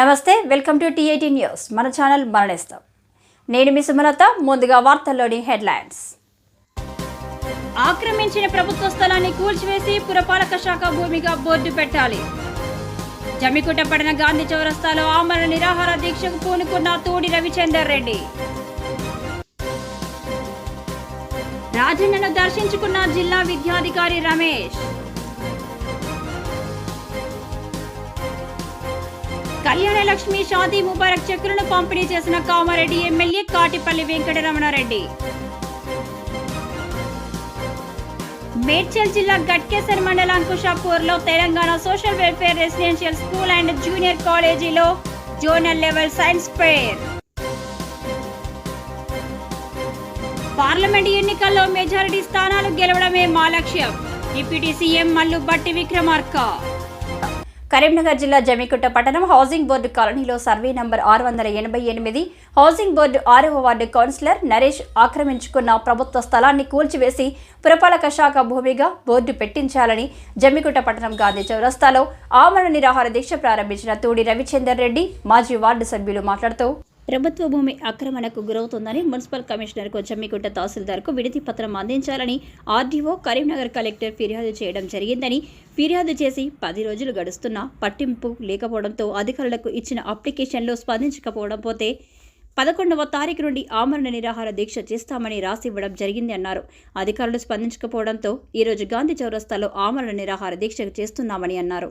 నమస్తే welcome to TIT news. మన channel మరణిస్తాం. నేను మీ సుమలత ముందుగా వార్తల్లోని హెడ్లైన్స్. ఆక్రమించిన ప్రభుత్వ స్థలాన్ని కూల్చివేసి పురపాలక శాఖ భూమిగా బోర్డు పెట్టాలి. జమ్మికుంట పడిన గాంధీ చౌరస్తాలో ఆమరణ నిరాహార దీక్షకు పూనుకున్న తోడి రవిచందర్ రెడ్డి. రాజన్నను దర్శించుకున్న జిల్లా విద్యాధికారి రమేష్. కళ్యాణ లక్ష్మి షాదీ ముబారక్ చెక్కులను పంపిణీ చేసిన కామారెడ్డి ఎమ్మెల్యే కాటిపల్లి వెంకటరమణారెడ్డి. మేడ్చల్ జిల్లా గట్కేసర్ మండలం అంకుషాపూర్లో Telangana social welfare residential school and junior కాలేజీలో zonal level science fair. Parliament ఎన్నికల్లో మెజారిటీ స్థానాలు గెలవడమే మా లక్ష్యం. డిప్యూటీ సీఎం మల్లు బట్టి విక్రమార్క. కరీంనగర్ జిల్లా జమికుంట పట్టణం హౌసింగ్ బోర్డు కాలనీలో సర్వే నంబర్ ఆరు వందల ఎనభై ఎనిమిది హౌసింగ్ బోర్డు ఆరవ వార్డు కౌన్సిలర్ నరేష్ ఆక్రమించుకున్న ప్రభుత్వ స్థలాన్ని కూల్చివేసి పురపాలక శాఖ భూమిగా బోర్డు పెట్టించాలని జమ్మికుంట పట్టణం గాంధీ చౌరస్తాలో ఆమరణ నిరాహార దీక్ష ప్రారంభించిన తూడి రవిచందర్ రెడ్డి మాజీ వార్డు సభ్యులు మాట్లాడుతూ ప్రభుత్వ భూమి ఆక్రమణకు గురవుతుందని మున్సిపల్ కమిషనర్కు జమ్మికుంట తహసీల్దార్కు విడితి పత్రం అందించాలని ఆర్డీఓ కరీంనగర్ కలెక్టర్ ఫిర్యాదు చేయడం జరిగిందని ఫిర్యాదు చేసి పది రోజులు గడుస్తున్నా పట్టింపు లేకపోవడంతో అధికారులకు ఇచ్చిన అప్లికేషన్లో స్పందించకపోవడం పోతే పదకొండవ తారీఖు నుండి ఆమరణ నిరాహార దీక్ష చేస్తామని రాసివ్వడం జరిగింది అన్నారు. అధికారులు స్పందించకపోవడంతో ఈరోజు గాంధీ చౌరస్తాలో ఆమరణ నిరాహార దీక్ష చేస్తున్నామని అన్నారు.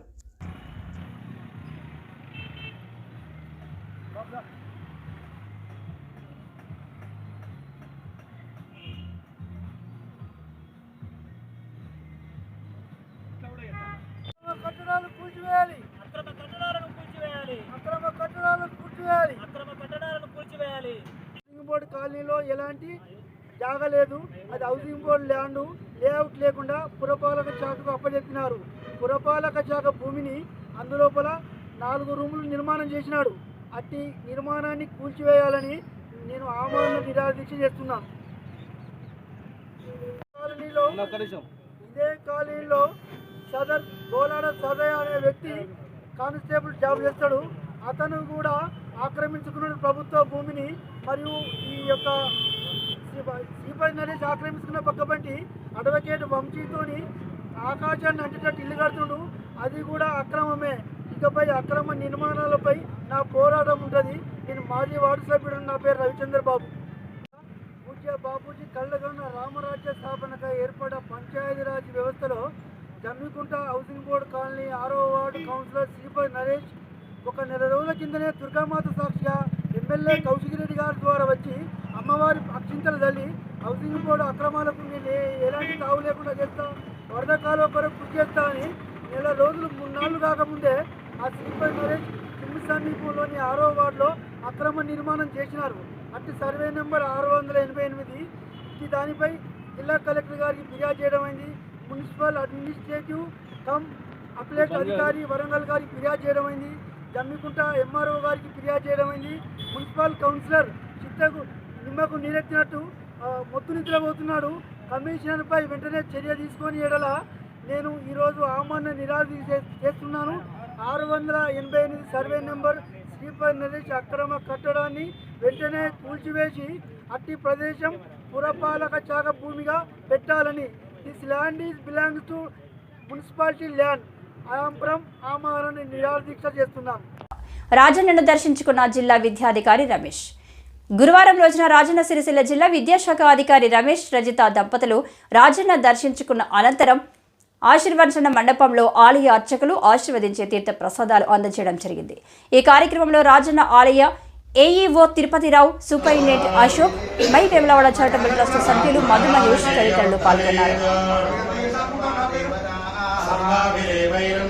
కూల్చివేయాలి అక్రమ కట్టడాలను కూల్చివేయాలి. అక్రమ కట్టడాలు కూల్చివేయాలి. అక్రమ కట్టడాలను కూల్చివేయాలి. హౌసింగ్ బోర్డు కాలనీలో ఎలాంటి జాగా లేదు. అది హౌసింగ్ బోర్డు ల్యాండ్ లేఅవుట్ లేకుండా పురపాలక శాఖకు అప్పచెప్పినారు పురపాలక శాఖ భూమిని అందులోపల నాలుగు రూములు నిర్మాణం చేసినాడు. అట్టి నిర్మాణాన్ని కూల్చివేయాలని నేను ఆమరణ నిరాదీక్ష చేస్తున్నాను కాలనీలో ఇదే కాలనీలో సదర్ గోలాడ సోదయ అనే వ్యక్తి కానిస్టేబుల్ జాబ్ చేస్తాడు. అతను కూడా ఆక్రమించుకున్న ప్రభుత్వ భూమిని మరియు ఈ యొక్క శ్రీ- శ్రీపతి నరేష్ ఆక్రమించుకున్న పక్కబంటి అడ్వకేట్ వంశీతోని ఆకాశాన్ని అంటేటట్టు ఇల్లు కడుతుండు. అది కూడా అక్రమమే. ఇకపై అక్రమ నిర్మాణాలపై నా పోరాటం ఉంటుంది. నేను మాజీ వార్డు సభ్యుడు నా పేరు రవిచంద్ర బాబు. పూజ్య బాపూజీ కళ్ళగొన్న రామరాజ్య స్థాపనగా ఏర్పడ్డ పంచాయతీరాజ్ వ్యవస్థలో జమ్మికుంట హౌసింగ్ బోర్డు కాలనీ ఆరో వార్డు కౌన్సిలర్ శ్రీపతి నరేష్ ఒక నెల రోజుల కిందనే దుర్గామాత సాక్షిగా ఎమ్మెల్యే కౌశికిరెడ్డి గారి ద్వారా వచ్చి అమ్మవారి అక్షింతలు తల్లి హౌసింగ్ బోర్డు అక్రమాలకు నేను ఎలాంటి తావు లేకుండా చేస్తా వరద కాలువ కొరకు కృషి చేస్తా అని నెల రోజులు మూడు కాకముందే ఆ శ్రీపతి నరేష్ కిమ్మి సమీపంలోని ఆరో వార్డులో అక్రమ నిర్మాణం చేసినారు. అట్టి సర్వే నెంబర్ ఆరు వందల ఎనభై ఎనిమిది. దానిపై జిల్లా కలెక్టర్ గారికి ఫిర్యాదు చేయడం అయింది. మున్సిపల్ అడ్మినిస్ట్రేటివ్ కమ్ అప్లేట్ అధికారి వరంగల్ గారికి ఫిర్యాదు చేయడం అయింది. జమ్మికుంట ఎంఆర్ఓ గారికి ఫిర్యాదు చేయడం అయింది. మున్సిపల్ కౌన్సిలర్ చిత్తకు నిమ్మకు నీరెత్తినట్టు మొత్తు నిద్రపోతున్నాడు. కమిషనర్పై వెంటనే చర్య తీసుకొని ఎడల నేను ఈరోజు ఆమరణ నిరాధి చేస్తున్నాను. ఆరు వందల ఎనభై ఎనిమిది సర్వే నెంబర్ శ్రీపతి నరేష్ అక్రమ కట్టడాన్ని వెంటనే కూల్చివేసి అట్టి ప్రదేశం పురపాలక శాఖ భూమిగా పెట్టాలని this land is belongs to municipality land I'm from ఆమరణ నిరాదీక్ష చేస్తున్నాను రాజన్నను దర్శించుకున్న జిల్లా విద్యాధికారి రమేష్. గురువారం రోజున రాజన్న సిరిసిల్ల జిల్లా విద్యాశాఖ అధికారి రమేష్ రజిత దంపతులు రాజన్న దర్శించుకున్న అనంతరం ఆశీర్వచన మండపంలో ఆలయ అర్చకులు ఆశీర్వదించే తీర్థ ప్రసాదాలు అందజేయడం జరిగింది. ఈ కార్యక్రమంలో రాజన్న ఆలయ ఏఈఓ తిరుపతిరావు సూపరింటెండెంట్ అశోక్ మై వేములవాడ చారిటబుల్ ట్రస్ట్ సభ్యులు మధు మహేష్ తదితరులు పాల్గొన్నారు సర్వాభిరేవైరం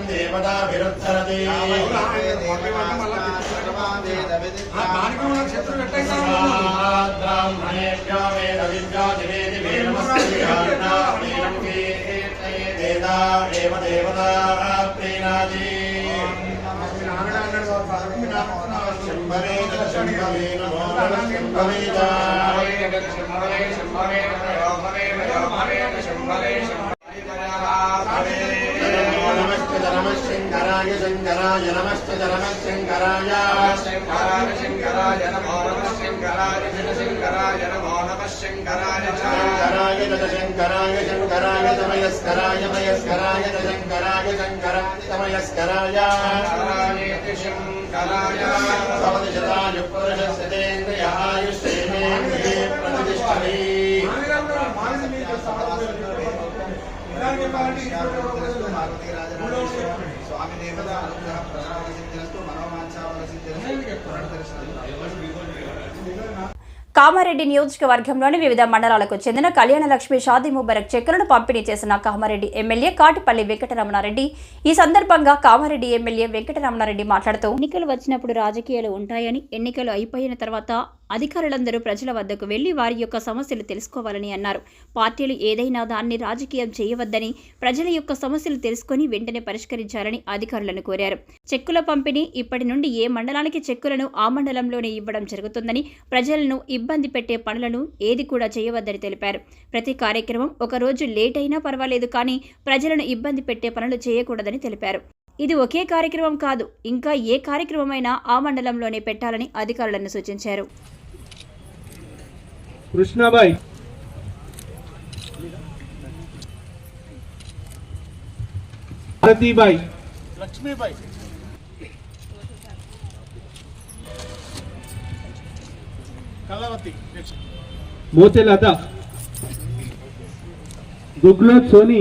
శంభరే శంభరే నమో శంభరే శంభరే శంభరే శంభరే శంభరే శంభరే శంభరే శంకరాయ శంకరాయ నమస్తే శంకరాయ శంకరాయ శంకరాయ నమో నమ శంకరాయ శంకరాయ నమో నమ శంకరాయ తమయస్కరాయ మయస్కరాయ తద శంకరాయ శంకరాయ తమయస్కరాయ. శంకరాయ. భవతి శతాయు పురుషస్యేంద్రియ ఆయుష్ేంద్రియే కామారెడ్డి నియోజకవర్గంలోని వివిధ మండలాలకు చెందిన కళ్యాణ లక్ష్మి షాదీ ముబారక్ చెక్కులను పంపిణీ చేసిన కామారెడ్డి ఎమ్మెల్యే కాటిపల్లి వెంకటరమణారెడ్డి. ఈ సందర్భంగా కామారెడ్డి ఎమ్మెల్యే వెంకటరమణారెడ్డి మాట్లాడుతూ ఎన్నికలు వచ్చినప్పుడు రాజకీయాలు ఉంటాయని ఎన్నికలు అయిపోయిన తర్వాత అధికారులందరూ ప్రజల వద్దకు వెళ్ళి వారి యొక్క సమస్యలు తెలుసుకోవాలని అన్నారు. పార్టీలు ఏదైనా దాన్ని రాజకీయం చేయవద్దని ప్రజల యొక్క సమస్యలు తెలుసుకొని వెంటనే పరిష్కరించాలని అధికారులను కోరారు. చెక్కుల పంపిణీ ఇప్పటి నుండి ఏ మండలానికి చెక్కులను ఆ మండలంలోనే ఇవ్వడం జరుగుతుందని ప్రజలను ఇబ్బంది పెట్టే పనులను ఏది కూడా చేయవద్దని తెలిపారు. ప్రతి కార్యక్రమం ఒక రోజు లేట్ అయినా పర్వాలేదు కానీ ప్రజలను ఇబ్బంది పెట్టే పనులు చేయకూడదని తెలిపారు. ఇది ఒకే కార్యక్రమం కాదు ఇంకా ఏ కార్యక్రమమైనా ఆ మండలంలోనే పెట్టాలని అధికారులను సూచించారు. కృష్ణాబాయ్. భారతీబాయ్ లక్ష్మీబాయి. కళావతి మోతెలత గుగ్లోత్ సోని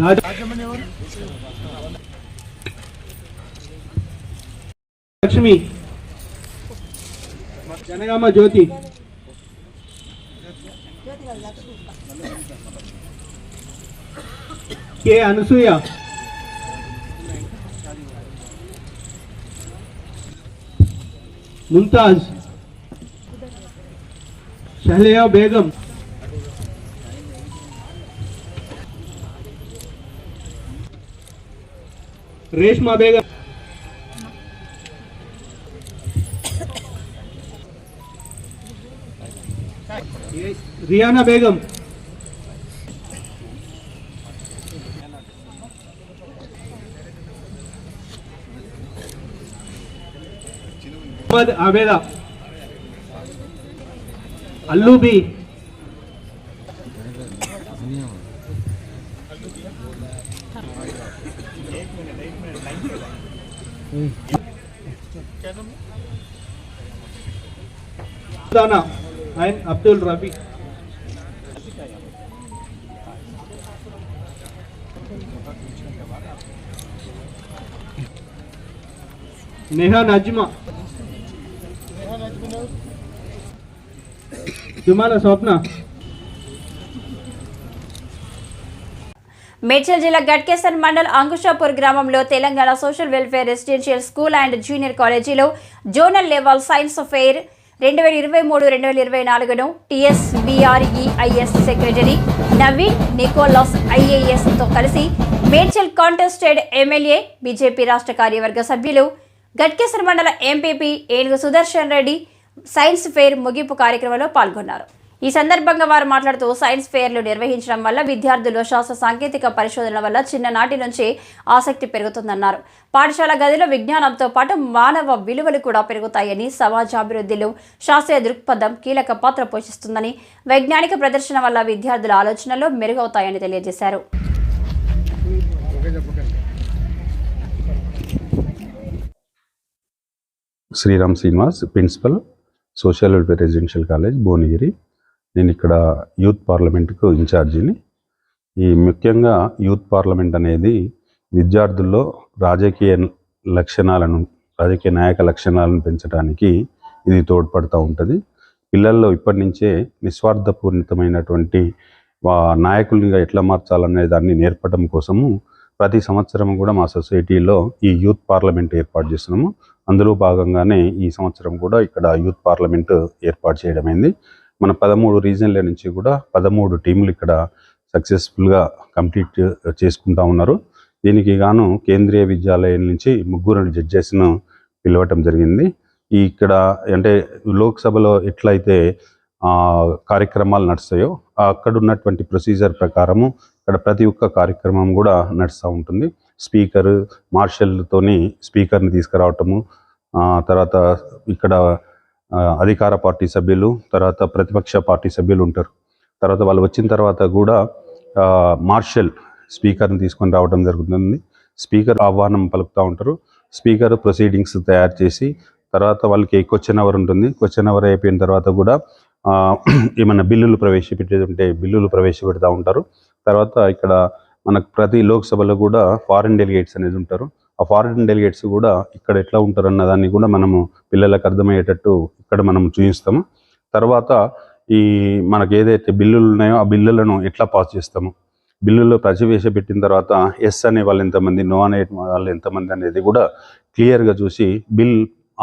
రాజ రాజమణి ఎవరు లక్ష్మి జనగామ జ్యోతి కే అనసూయ मुमताज़। शहलिया बेगम। रेशमा बेगम। रियाना बेगम। मोहम्मद अबेदा अल्लू बी अब्दुल रफी नेहा नजमा। నజ్మా స్వప్న మేడ్చల్ జిల్లా గట్కేసర్ మండల్ అంకుషాపూర్ గ్రామంలో Telangana social welfare residential school and junior కాలేజీలో జోనల్ లెవెల్ సైన్స్ ఫెయిర్ రెండు వేల ఇరవై మూడు రెండు వేల ఇరవై నాలుగును టీఎస్బీఆర్ఈఐఎస్ సెక్రటరీ నవీన్ నికోలస్ ఐఏఎస్తో కలిసి మేడ్చల్ కాంటెస్టెడ్ ఎమ్మెల్యే బీజేపీ రాష్ట్ర కార్యవర్గ సభ్యులు గట్కేసర్ మండల ఎంపీపీ ఏనుగు సుదర్శన్ రెడ్డి సైన్స్ ఫెయిర్ ముగింపు కార్యక్రమంలో పాల్గొన్నారు. ఈ సందర్భంగా వారు మాట్లాడుతూ సైన్స్ ఫెయిర్లు నిర్వహించడం వల్ల విద్యార్థులు శాస్త్ర సాంకేతిక పరిశోధనల వల్ల చిన్ననాటి నుంచి ఆసక్తి పెరుగుతుందన్నారు. పాఠశాల గదిలో విజ్ఞానంతో పాటు మానవ విలువలు కూడా పెరుగుతాయని సమాజాభివృద్ధిలో శాస్త్రీయ దృక్పథం కీలక పాత్ర పోషిస్తుందని వైజ్ఞానిక ప్రదర్శన వల్ల విద్యార్థుల ఆలోచనలు మెరుగవుతాయని తెలియజేశారు. Sriram Srinivas principal. Social welfare residential college Bhuvanagiri. నేను ఇక్కడ యూత్ పార్లమెంట్కు ఇన్ఛార్జిని. ఈ ముఖ్యంగా యూత్ పార్లమెంట్ అనేది విద్యార్థుల్లో రాజకీయ లక్షణాలను రాజకీయ నాయక లక్షణాలను పెంచడానికి ఇది తోడ్పడుతూ ఉంటుంది. పిల్లల్లో ఇప్పటి నుంచే నిస్వార్థపూరితమైనటువంటి నాయకులుగా ఎట్లా మార్చాలనే దాన్ని నేర్పడం కోసము ప్రతి సంవత్సరం కూడా మా సొసైటీలో ఈ యూత్ పార్లమెంట్ ఏర్పాటు చేస్తున్నాము. అందులో భాగంగానే ఈ సంవత్సరం కూడా ఇక్కడ యూత్ పార్లమెంట్ ఏర్పాటు చేయడమైంది. మన పదమూడు రీజన్ల నుంచి కూడా పదమూడు టీంలు ఇక్కడ సక్సెస్ఫుల్గా కంప్లీట్ చేసుకుంటా ఉన్నారు. దీనికి గాను కేంద్రీయ విద్యాలయం నుంచి ముగ్గురు జడ్జెస్ను పిలవటం జరిగింది. ఇక్కడ అంటే లోక్సభలో ఎట్లయితే కార్యక్రమాలు నడుస్తాయో అక్కడున్నటువంటి అక్కడ ఉన్నటువంటి ప్రొసీజర్ ప్రకారము ఇక్కడ ప్రతి ఒక్క కార్యక్రమం కూడా నడుస్తూ ఉంటుంది. స్పీకర్ మార్షల్తోని స్పీకర్ని తీసుకురావటము తర్వాత ఇక్కడ అధికార పార్టీ సభ్యులు తర్వాత ప్రతిపక్ష పార్టీ సభ్యులు ఉంటారు. తర్వాత వాళ్ళు వచ్చిన తర్వాత కూడా మార్షల్ స్పీకర్ని తీసుకొని రావడం జరుగుతుంది. స్పీకర్ ఆహ్వానం పలుకుతూ ఉంటారు. స్పీకర్ ప్రొసీడింగ్స్ తయారు చేసి తర్వాత వాళ్ళకి క్వశ్చన్ అవర్ ఉంటుంది. క్వశ్చన్ అవర్ అయిపోయిన తర్వాత కూడా ఏమైనా బిల్లులు ప్రవేశపెట్టేది ఉంటే బిల్లులు ప్రవేశపెడతా ఉంటారు. తర్వాత ఇక్కడ మనకు ప్రతి లోక్సభలో కూడా ఫారిన్ డెలిగేట్స్ అనేది ఉంటారు. ఆ ఫారిన్ డెలిగేట్స్ కూడా ఇక్కడ ఎట్లా ఉంటారు అన్న దాన్ని కూడా మనము పిల్లలకు అర్థమయ్యేటట్టు ఇక్కడ మనం చూపిస్తాము తర్వాత ఈ మనకు ఏదైతే బిల్లులు ఉన్నాయో ఆ బిల్లులను ఎట్లా పాస్ చేస్తాము? బిల్లులో ప్రవేశపెట్టిన తర్వాత ఎస్ అనే వాళ్ళు ఎంతమంది నో అనే వాళ్ళు ఎంతమంది అనేది కూడా క్లియర్గా చూసి బిల్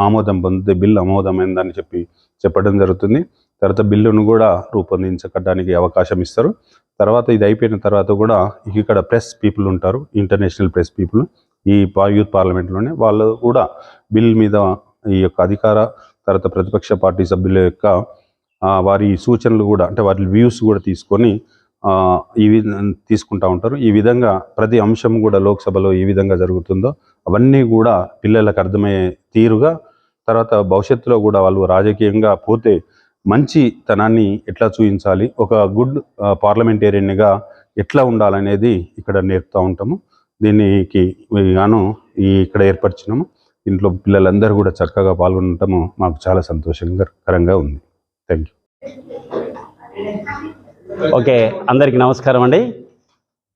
ఆమోదం పొందితే బిల్ ఆమోదమైందని చెప్పి చెప్పడం జరుగుతుంది. తర్వాత బిల్లును కూడా రూపొందించడానికి అవకాశం ఇస్తారు. తర్వాత ఇది అయిపోయిన తర్వాత కూడా ఇక్కడ ప్రెస్ పీపుల్ ఉంటారు ఇంటర్నేషనల్ ప్రెస్ పీపుల్. ఈ యూత్ పార్లమెంట్లోనే వాళ్ళు కూడా బిల్ మీద ఈ యొక్క అధికార తర్వాత ప్రతిపక్ష పార్టీ సభ్యుల యొక్క వారి సూచనలు కూడా అంటే వారి వ్యూస్ కూడా తీసుకొని ఈ తీసుకుంటూ తీసుకుంటా ఉంటారు. ఈ విధంగా ప్రతి అంశం కూడా లోక్సభలో ఏ విధంగా జరుగుతుందో అవన్నీ కూడా పిల్లలకు అర్థమయ్యే తీరుగా తర్వాత భవిష్యత్తులో కూడా వాళ్ళు రాజకీయంగా పోతే మంచితనాన్ని ఎట్లా చూపించాలి? ఒక గుడ్ పార్లమెంటేరియన్గా ఎట్లా ఉండాలనేది ఇక్కడ నేర్పుతూ ఉంటాము. దీనికి గాను ఈ ఇక్కడ ఏర్పరిచినాము. దీంట్లో పిల్లలందరూ కూడా చక్కగా పాల్గొనటము మాకు చాలా సంతోషకరంగా ఉంది. Thank you. ఓకే అందరికీ నమస్కారం అండి.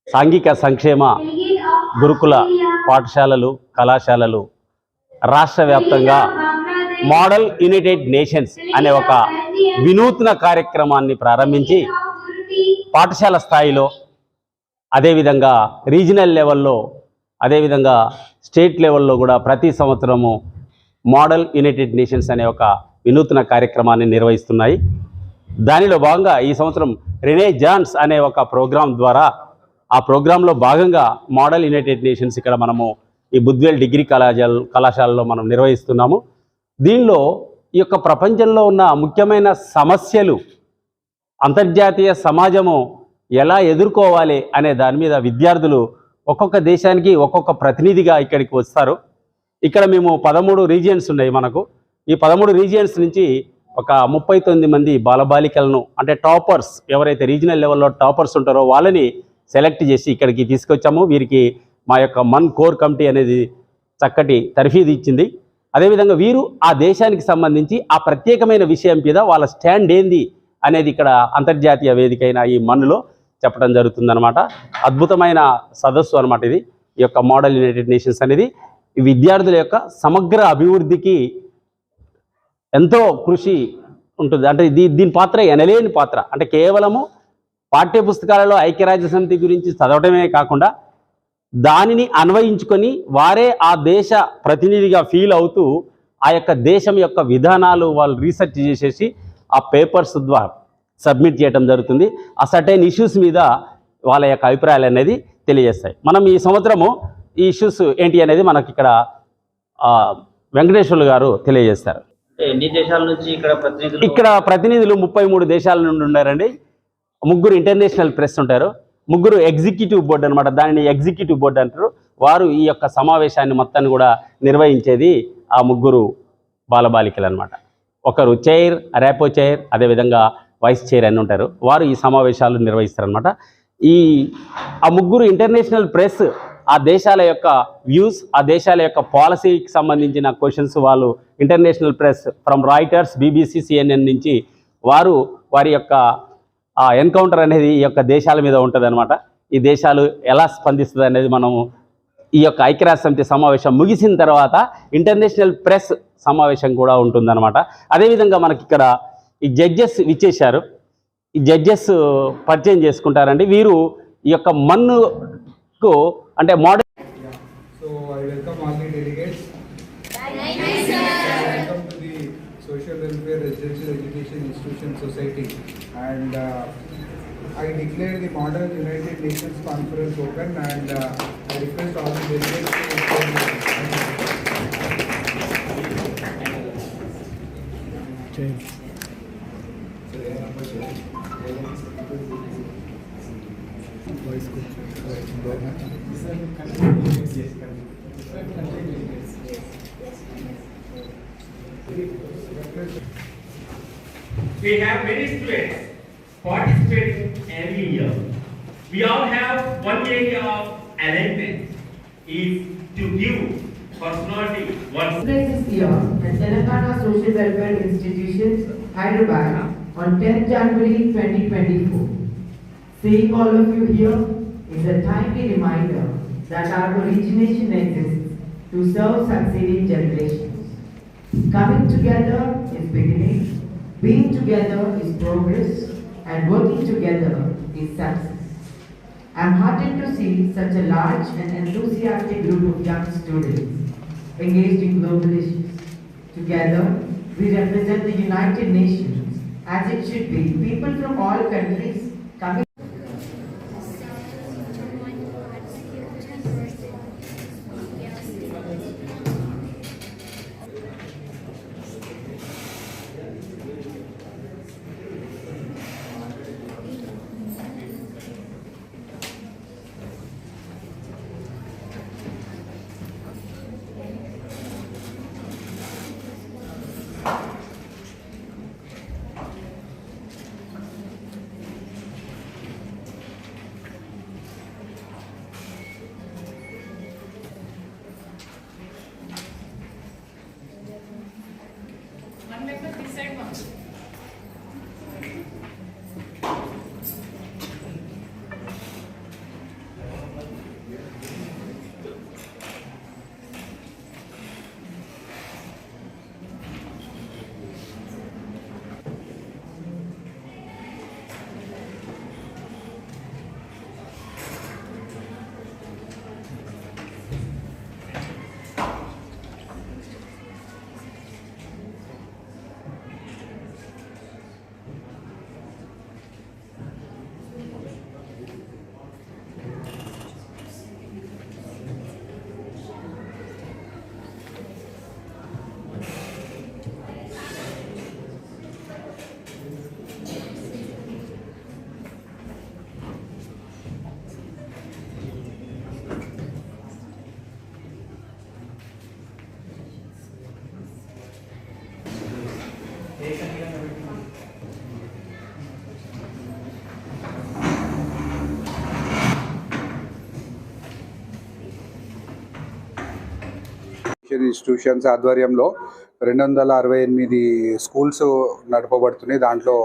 సాంఘిక సంక్షేమ గురుకుల పాఠశాలలు కళాశాలలు రాష్ట్ర వ్యాప్తంగా మోడల్ యునైటెడ్ నేషన్స్ అనే ఒక వినూత్న కార్యక్రమాన్ని ప్రారంభించి పాఠశాల స్థాయిలో అదేవిధంగా రీజనల్ లెవెల్లో అదేవిధంగా స్టేట్ లెవెల్లో కూడా ప్రతి సంవత్సరము మోడల్ యునైటెడ్ నేషన్స్ అనే ఒక వినూత్న కార్యక్రమాన్ని నిర్వహిస్తున్నాయి. దానిలో భాగంగా ఈ సంవత్సరం రెనే జాన్స్ అనే ఒక ప్రోగ్రాం ద్వారా ఆ ప్రోగ్రాంలో భాగంగా మోడల్ యునైటెడ్ నేషన్స్ ఇక్కడ మనము ఈ బుద్వేల్ డిగ్రీ కళాశాల కళాశాలలో మనం నిర్వహిస్తున్నాము. దీనిలో ఈ యొక్క ప్రపంచంలో ఉన్న ముఖ్యమైన సమస్యలు అంతర్జాతీయ సమాజము ఎలా ఎదుర్కోవాలి అనే దాని మీద విద్యార్థులు ఒక్కొక్క దేశానికి ఒక్కొక్క ప్రతినిధిగా ఇక్కడికి వస్తారు. ఇక్కడ మేము పదమూడు రీజియన్స్ ఉన్నాయి మనకు. ఈ పదమూడు రీజియన్స్ నుంచి ఒక ముప్పై తొమ్మిది మంది బాలబాలికలను అంటే టాపర్స్ ఎవరైతే రీజనల్ లెవెల్లో టాపర్స్ ఉంటారో వాళ్ళని సెలెక్ట్ చేసి ఇక్కడికి తీసుకొచ్చాము. వీరికి మా యొక్క మన్ కోర్ కమిటీ అనేది చక్కటి తర్ఫీదు ఇచ్చింది. అదేవిధంగా వీరు ఆ దేశానికి సంబంధించి ఆ ప్రత్యేకమైన విషయం మీద వాళ్ళ స్టాండ్ ఏంది అనేది ఇక్కడ అంతర్జాతీయ వేదిక అయిన ఈ మన్నులో చెప్పడం జరుగుతుందన్నమాట. అద్భుతమైన సదస్సు అనమాట ఇది. ఈ యొక్క మోడల్ యునైటెడ్ నేషన్స్ అనేది విద్యార్థుల యొక్క సమగ్ర అభివృద్ధికి ఎంతో కృషి ఉంటుంది. అంటే దీ దీని పాత్ర ఎనలేని పాత్ర. అంటే కేవలము పాఠ్య పుస్తకాలలో ఐక్యరాజ్య సమితి గురించి చదవటమే కాకుండా దానిని అన్వయించుకొని వారే ఆ దేశ ప్రతినిధిగా ఫీల్ అవుతూ ఆ యొక్క దేశం యొక్క విధానాలు వాళ్ళు రీసెర్చ్ చేసేసి ఆ పేపర్స్ ద్వారా సబ్మిట్ చేయడం జరుగుతుంది. ఆ సర్టైన్ ఇష్యూస్ మీద వాళ్ళ యొక్క అభిప్రాయాలు అనేది తెలియజేస్తాయి. మనం ఈ సంవత్సరము ఈ ఇష్యూస్ ఏంటి అనేది మనకి ఇక్కడ వెంకటేశ్వర్లు గారు తెలియజేస్తారు. ఎన్ని దేశాల నుంచి ఇక్కడ ప్రతినిధులు ఇక్కడ ప్రతినిధులు ముప్పై మూడు దేశాల నుండి ఉన్నారండి. ముగ్గురు ఇంటర్నేషనల్ ప్రెస్ ఉంటారు. ముగ్గురు ఎగ్జిక్యూటివ్ బోర్డు అనమాట దానిని ఎగ్జిక్యూటివ్ బోర్డు అంటారు. వారు ఈ యొక్క సమావేశాన్ని మొత్తాన్ని కూడా నిర్వహించేది ఆ ముగ్గురు బాలబాలికలు అనమాట ఒకరు చైర్ ర్యాపో చైర్ అదేవిధంగా వైస్ చైర్ అని ఉంటారు. వారు ఈ సమావేశాలు నిర్వహిస్తారనమాట ఈ ఆ ముగ్గురు ఇంటర్నేషనల్ ప్రెస్ ఆ దేశాల యొక్క వ్యూస్ ఆ దేశాల యొక్క పాలసీకి సంబంధించిన క్వశ్చన్స్ వాళ్ళు international press from Reuters BBC CNN నుంచి వారు వారి యొక్క ఆ ఎన్కౌంటర్ అనేది ఈ యొక్క దేశాల మీద ఉంటుంది ఈ దేశాలు ఎలా స్పందిస్తుంది అనేది మనము ఈ యొక్క ఐక్యరాజ్య సమితి సమావేశం ముగిసిన తర్వాత ఇంటర్నేషనల్ ప్రెస్ సమావేశం కూడా ఉంటుందన్నమాట. అదేవిధంగా మనకి ఇక్కడ ఈ జడ్జెస్ విచ్చేశారు. ఈ జడ్జెస్ పరిచయం చేసుకుంటారండి. వీరు ఈ యొక్క మన్నుకు అంటే model Model United Nations Conference open and uh, I request all the delegates to attend. We have many students participating every year. We all have one area of alignment is to give personality one This year at Telangana Social Welfare Institutions, Hyderabad, on 10th January 2024. Seeing all of you here is a timely reminder that our origination exists to serve succeeding generations. Coming together is beginning, being together is progress, and working together is success. I'm heartened to see such a large and enthusiastic group of young students engaged in global issues. Together, we represent the United Nations as it should be, people from all countries institutions ఆధ్వర్యంలో రెండు వందల అరవై ఎనిమిది schools నడపబడుతున్నాయి. దాంట్లో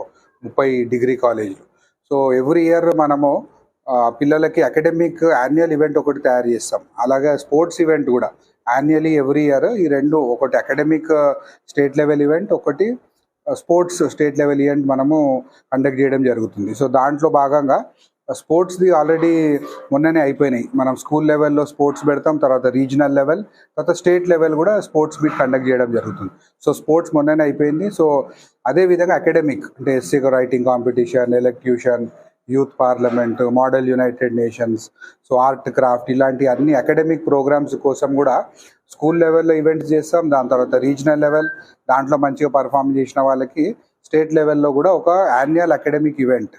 ముప్పై degree కాలేజీలు. So every year మనము పిల్లలకి అకాడమిక్ యాన్యువల్ ఈవెంట్ ఒకటి తయారు చేస్తాం. అలాగే స్పోర్ట్స్ ఈవెంట్ కూడా. యాన్యువల్లీ ఎవ్రీ ఇయర్ ఈ రెండు ఒకటి అకాడమిక్ స్టేట్ లెవెల్ ఈవెంట్ ఒకటి స్పోర్ట్స్ స్టేట్ లెవెల్ ఈవెంట్ మనము కండక్ట్ చేయడం జరుగుతుంది. సో దాంట్లో భాగంగా స్పోర్ట్స్ది ఆల్రెడీ మొన్ననే అయిపోయినాయి. మనం స్కూల్ లెవెల్లో స్పోర్ట్స్ పెడతాం తర్వాత రీజనల్ లెవెల్ తర్వాత స్టేట్ లెవెల్ కూడా స్పోర్ట్స్ మీట్ కండక్ట్ చేయడం జరుగుతుంది. సో స్పోర్ట్స్ మొన్ననే అయిపోయింది. సో అదే విధంగా అకాడమిక్ అంటే essay writing competition elocution youth parliament Model United Nations so art craft ఇలాంటి అన్ని అకాడమిక్ ప్రోగ్రామ్స్ కోసం కూడా స్కూల్ లెవెల్లో ఈవెంట్స్ చేస్తాం. దాని తర్వాత రీజనల్ లెవెల్ దాంట్లో మంచిగా పర్ఫామ్ చేసిన వాళ్ళకి స్టేట్ లెవెల్లో కూడా ఒక యాన్యువల్ అకాడమిక్ ఈవెంట్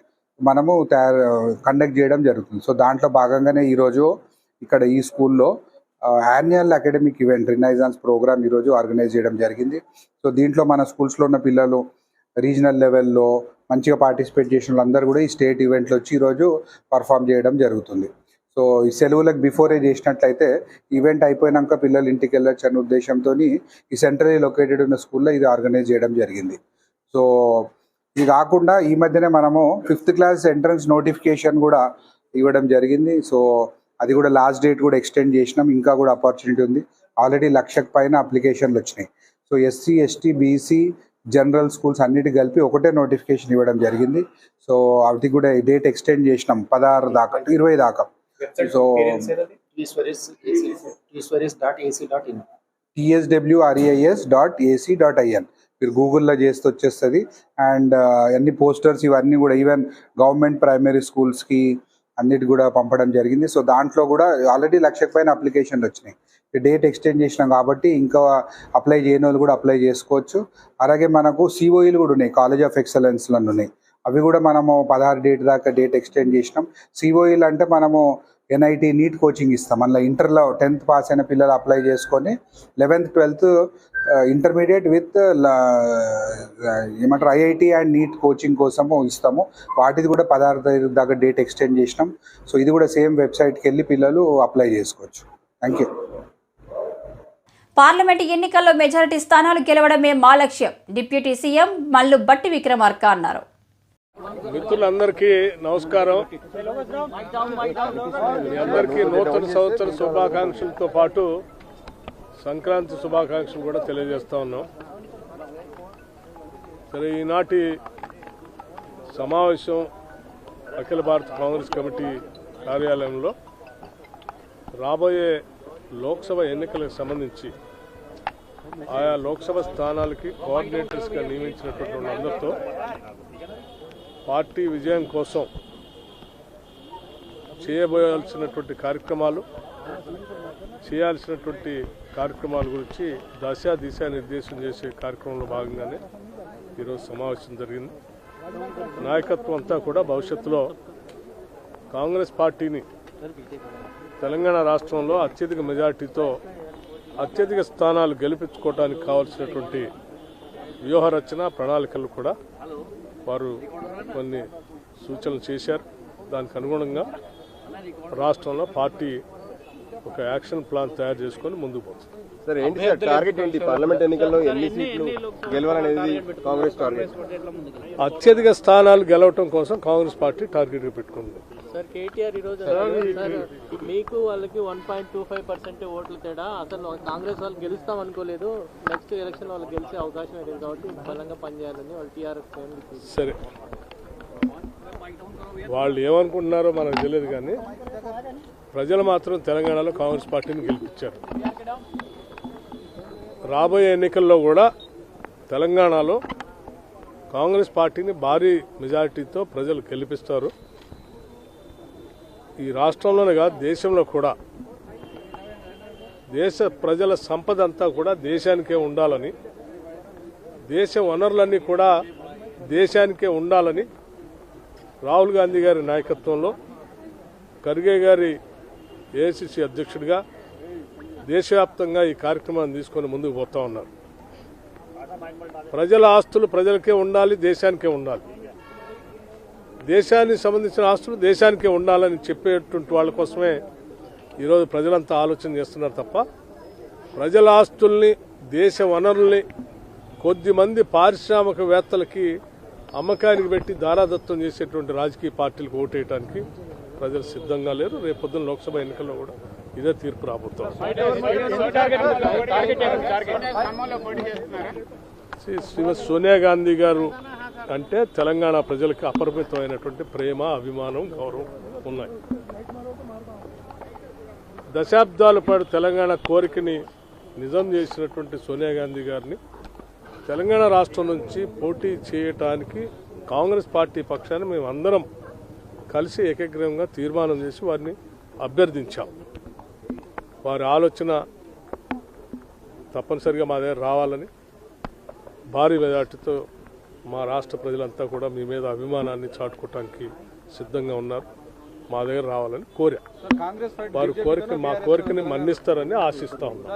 మనము తయారు కండక్ట్ చేయడం జరుగుతుంది. సో దాంట్లో భాగంగానే ఈరోజు ఇక్కడ ఈ స్కూల్లో annual academic event renaissance programme ఈరోజు ఆర్గనైజ్ చేయడం జరిగింది. సో దీంట్లో మన స్కూల్స్లో ఉన్న పిల్లలు రీజనల్ లెవెల్లో మంచిగా పార్టిసిపేట్ చేసిన వాళ్ళందరూ కూడా ఈ స్టేట్ ఈవెంట్లో వచ్చి ఈరోజు పర్ఫామ్ చేయడం జరుగుతుంది. సో ఈ సెలవులకు బిఫోరే చేసినట్లయితే ఈవెంట్ అయిపోయినాక పిల్లలు ఇంటికి వెళ్ళొచ్చు అనే ఉద్దేశంతో ఈ సెంట్రలీ లొకేటెడ్ ఉన్న స్కూల్లో ఇది ఆర్గనైజ్ చేయడం జరిగింది. సో ఇది కాకుండా ఈ మధ్యనే మనము ఫిఫ్త్ క్లాస్ ఎంట్రన్స్ నోటిఫికేషన్ కూడా ఇవ్వడం జరిగింది. సో అది కూడా లాస్ట్ డేట్ కూడా ఎక్స్టెండ్ చేసినాం. ఇంకా కూడా ఆపర్చునిటీ ఉంది. ఆల్రెడీ లక్షకు పైన అప్లికేషన్లు వచ్చినాయి. So SC ST BC general schools అన్నిటి కలిపి ఒకటే నోటిఫికేషన్ ఇవ్వడం జరిగింది. సో అది కూడా డేట్ ఎక్స్టెండ్ చేసినాం. పదహారు దాకా ఇరవై దాకా. So TSWREIS dot AC dot IN మీరు గూగుల్లో చేస్తే వచ్చేస్తుంది. అండ్ అన్ని పోస్టర్స్ ఇవన్నీ కూడా ఈవెన్ గవర్నమెంట్ ప్రైమరీ స్కూల్స్కి అన్నిటి కూడా పంపడం జరిగింది. సో దాంట్లో కూడా ఆల్రెడీ లక్షకు పైన అప్లికేషన్లు వచ్చినాయి. డేట్ ఎక్స్టెండ్ చేసినాం కాబట్టి ఇంకా అప్లై చేయని వాళ్ళు కూడా అప్లై చేసుకోవచ్చు. అలాగే మనకు సిఓఈలు కూడా ఉన్నాయి. కాలేజ్ ఆఫ్ ఎక్సలెన్స్లు ఉన్నాయి. అవి కూడా మనము పదహారు డేట్ దాకా డేట్ ఎక్స్టెండ్ చేసినాం. సిఓఈలు అంటే మనము ఎన్ఐటి నీట్ కోచింగ్ ఇస్తాం. అందులో ఇంటర్లో టెన్త్ పాస్ అయిన పిల్లలు అప్లై చేసుకొని లెవెన్త్ ట్వెల్త్ ఇంటర్మీడియట్ విత్ ఏమంటారు ఐఐటి అండ్ నీట్ కోచింగ్ కోసము ఇస్తాము. వాటిది కూడా పదహారు తారీఖు దాకా డేట్ ఎక్స్టెండ్ చేసినాం. సో ఇది కూడా సేమ్ వెబ్సైట్కి వెళ్ళి పిల్లలు అప్లై చేసుకోవచ్చు. థ్యాంక్ యూ పార్లమెంట్ ఎన్నికల్లో మెజారిటీ స్థానాలు గెలవడమే మా లక్ష్యం డిప్యూటీ సీఎం మల్లు బట్టి విక్రమార్క అన్నారు. మిత్రులందరికీ నమస్కారం. మీ అందరికీ నూతన సంవత్సర శుభాకాంక్షలతో పాటు సంక్రాంతి శుభాకాంక్షలు కూడా తెలియజేస్తా ఉన్నాం. సరే ఈనాటి సమావేశం అఖిల భారత కాంగ్రెస్ కమిటీ కార్యాలయంలో రాబోయే లోక్సభ ఎన్నికలకు సంబంధించి ఆయా లోక్సభ స్థానాలకి కోఆర్డినేటర్స్గా నియమించినటువంటి అందరితో పార్టీ విజయం కోసం చేయబోయాల్సినటువంటి కార్యక్రమాలు చేయాల్సినటువంటి కార్యక్రమాల గురించి దశ దిశ నిర్దేశం చేసే కార్యక్రమంలో భాగంగానే ఈరోజు సమావేశం జరిగింది. నాయకత్వం అంతా కూడా భవిష్యత్తులో కాంగ్రెస్ పార్టీని తెలంగాణ రాష్ట్రంలో అత్యధిక మెజార్టీతో అత్యధిక స్థానాలు గెలిపించుకోవడానికి కావాల్సినటువంటి వ్యూహ రచన ప్రణాళికలు కూడా వారు కొన్ని సూచనలు చేశారు. దానికి అనుగుణంగా రాష్ట్రంలో పార్టీ ఒక యాక్షన్ ప్లాన్ తయారు చేసుకొని ముందుకు పోతుంది. సార్ ఏంటి సార్ టార్గెట్ ఏంటి? పార్లమెంట్ ఎన్నికల్లో ఎన్ని సీట్లు గెలవాలనేది కాంగ్రెస్ టార్గెట్ అత్యధిక స్థానాలు గెలవటం కోసం కాంగ్రెస్ పార్టీ టార్గెట్ పెట్టుకుంది. సార్ కేటీఆర్ ఈరోజు మీకు వాళ్ళకి one point two five percent ఓట్లు తేడా. అసలు కాంగ్రెస్ వాళ్ళు గెలుస్తాం అనుకోలేదు. నెక్స్ట్ ఎలక్షన్ వాళ్ళు గెలిచే అవకాశం లేదు కాబట్టి బలంగా పనిచేయాలని వాళ్ళు టీఆర్ఎస్ సరే. వాళ్ళు ఏమనుకుంటున్నారో మనకు తెలియదు కానీ ప్రజలు మాత్రం తెలంగాణలో కాంగ్రెస్ పార్టీని గెలిపించారు. రాబోయే ఎన్నికల్లో కూడా తెలంగాణలో కాంగ్రెస్ పార్టీని భారీ మెజారిటీతో ప్రజలు గెలిపిస్తారు. ఈ రాష్ట్రంలోనే కాదు దేశంలో కూడా. దేశ ప్రజల సంపద అంతా కూడా దేశానికే ఉండాలని దేశ వనరులన్నీ కూడా దేశానికే ఉండాలని రాహుల్ గాంధీ గారి నాయకత్వంలో ఖర్గే గారి ఏఐసిసి అధ్యక్షుడిగా దేశవ్యాప్తంగా ఈ కార్యక్రమాన్ని తీసుకొని ముందుకు పోతా ఉన్నారు. ప్రజల ఆస్తులు ప్రజలకే ఉండాలి దేశానికే ఉండాలి. దేశానికి సంబంధించిన ఆస్తులు దేశానికే ఉండాలని చెప్పేటువంటి వాళ్ళ కోసమే ఈరోజు ప్రజలంతా ఆలోచన చేస్తున్నారు తప్ప ప్రజల ఆస్తుల్ని దేశ వనరుల్ని కొద్దిమంది పారిశ్రామికవేత్తలకి అమ్మకానికి పెట్టి దారాదత్తం చేసేటువంటి రాజకీయ పార్టీలకు ఓటేయడానికి ప్రజలు సిద్ధంగా లేరు. రేపొద్దున లోక్సభ ఎన్నికల్లో కూడా ఇదే తీర్పు రాబోతోంది. శ్రీ శ్రీమతి సోనియా గాంధీ గారు అంటే తెలంగాణ ప్రజలకు అపరిమితమైనటువంటి ప్రేమ అభిమానం గౌరవం ఉన్నాయి. దశాబ్దాల పాటు తెలంగాణ కోరికని నిజం చేసినటువంటి సోనియా గాంధీ గారిని తెలంగాణ రాష్ట్రం నుంచి పోటీ చేయటానికి కాంగ్రెస్ పార్టీ పక్షాన్ని మేము అందరం కలిసి ఏకగ్రీవంగా తీర్మానం చేసి వారిని అభ్యర్థించాం. వారి ఆలోచన తప్పనిసరిగా మా దగ్గర రావాలని భారీ మెజార్టీతో మా రాష్ట్ర ప్రజలంతా కూడా మీ మీద అభిమానాన్ని చాటుకోవటానికి సిద్ధంగా ఉన్నారు. మా దగ్గర రావాలని కోరా. వారి కోరిక మా కోరికని మన్నిస్తారని ఆశిస్తా ఉన్నాం.